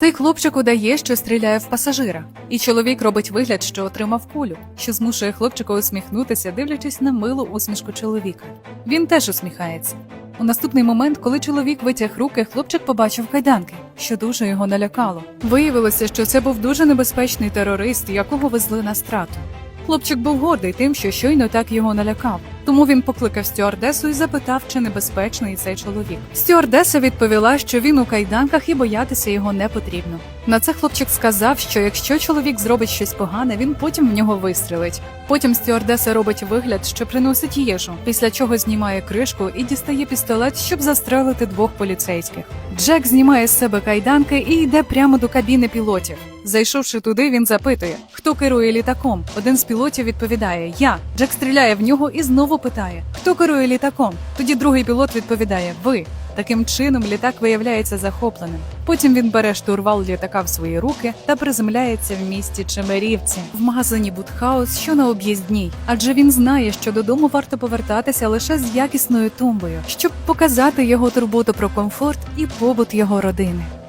Той хлопчик удає, що стріляє в пасажира, і чоловік робить вигляд, що отримав кулю, що змушує хлопчика усміхнутися, дивлячись на милу усмішку чоловіка. Він теж усміхається. У наступний момент, коли чоловік витяг руки, хлопчик побачив кайданки, що дуже його налякало. Виявилося, що це був дуже небезпечний терорист, якого везли на страту. Хлопчик був гордий тим, що щойно так його налякав. Тому він покликав стюардесу і запитав, чи небезпечний цей чоловік. Стюардеса відповіла, що він у кайданках і боятися його не потрібно. На це хлопчик сказав, що якщо чоловік зробить щось погане, він потім в нього вистрелить. Потім стюардеса робить вигляд, що приносить їжу, після чого знімає кришку і дістає пістолет, щоб застрелити двох поліцейських. Джек знімає з себе кайданки і йде прямо до кабіни пілотів. Зайшовши туди, він запитує, хто керує літаком. Один з пілотів відповідає Я. Джек стріляє в нього і знову питає, хто керує літаком. Тоді другий пілот відповідає Ви. Таким чином літак виявляється захопленим. Потім він бере штурвал літака в свої руки та приземляється в місті Чемерівці в магазині Бутхаус, що на об'їздній. Адже він знає, що додому варто повертатися лише з якісною тумбою, щоб показати його турботу про комфорт і побут його родини.